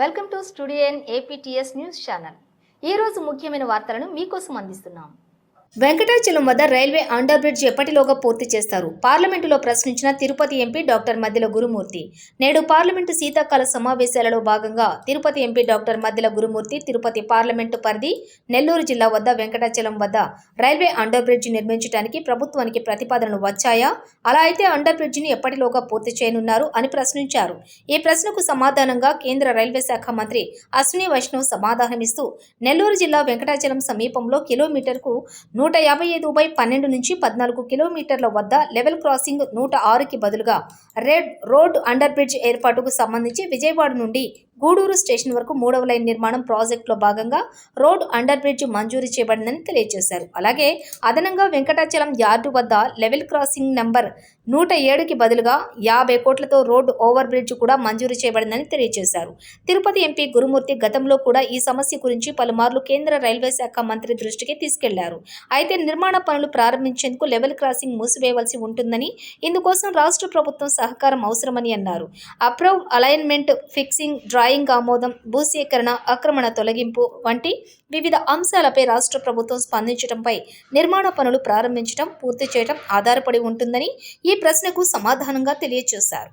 Welcome to studio N APTS news channel. ఈరోజు ముఖ్యమైన వార్తలను మీకోసం అందిస్తున్నాం. వెంకటాచలం వద్ద రైల్వే అండర్ బ్రిడ్జ్ ఎప్పటిలోగా పూర్తి చేస్తారు? పార్లమెంటులో ప్రశ్నించిన తిరుపతి ఎంపీ డాక్టర్ మద్దెల గురుమూర్తి. నేడు పార్లమెంటు శీతాకాల సమావేశాలలో భాగంగా Tirupati MP doctor Maddela Gurumurthy Tirupati parliament పరిధి నెల్లూరు జిల్లా వద్ద వెంకటాచలం వద్ద రైల్వే అండర్ బ్రిడ్జ్ నిర్మించడానికి ప్రభుత్వానికి ప్రతిపాదనలు వచ్చాయా? అలా అయితే అండర్ బ్రిడ్జిని ఎప్పటిలోగా పూర్తి చేయనున్నారు అని ప్రశ్నించారు. ఈ ప్రశ్నకు సమాధానంగా కేంద్ర రైల్వే శాఖ మంత్రి అశ్విని వైష్ణవ్ సమాధానమిస్తూ నెల్లూరు జిల్లా వెంకటాచలం సమీపంలో కిలోమీటర్కు నూట యాభై ఐదు బై పన్నెండు నుంచి పద్నాలుగు కిలోమీటర్ల వద్ద లెవెల్ క్రాసింగ్ నూట ఆరుకి బదులుగా రెడ్ రోడ్ అండర్ బ్రిడ్జ్ ఏర్పాటుకు సంబంధించి విజయవాడ నుండి గూడూరు స్టేషన్ వరకు మూడవ లైన్ నిర్మాణం ప్రాజెక్టులో భాగంగా రోడ్ అండర్ బ్రిడ్జ్ మంజూరు చేయబడిందని తెలియజేశారు. అలాగే అదనంగా వెంకటాచలం యార్డు వద్ద లెవెల్ క్రాసింగ్ నెంబర్ నూట ఏడుకి బదులుగా యాభై కోట్లతో రోడ్డు ఓవర్ బ్రిడ్జ్ కూడా మంజూరు చేయబడిందని తెలియజేశారు. తిరుపతి ఎంపీ గురుమూర్తి గతంలో కూడా ఈ సమస్య గురించి పలుమార్లు కేంద్ర రైల్వే శాఖ మంత్రి దృష్టికి తీసుకెళ్ళారు. అయితే నిర్మాణ పనులు ప్రారంభించేందుకు లెవెల్ క్రాసింగ్ మూసివేయవలసి ఉంటుందని ఇందుకోసం రాష్ట్ర ప్రభుత్వం సహకారం అవసరమని అన్నారు. అప్రూవ్ అలైన్మెంట్ ఫిక్సింగ్ డ్రాయింగ్ ఆమోదం భూసేకరణ ఆక్రమణ తొలగింపు వంటి వివిధ అంశాలపై రాష్ట్ర ప్రభుత్వం స్పందించడంపై నిర్మాణ పనులు ప్రారంభించడం పూర్తి చేయడం ఆధారపడి ఉంటుందని ఈ ప్రశ్నకు సమాధానంగా తెలియజేశారు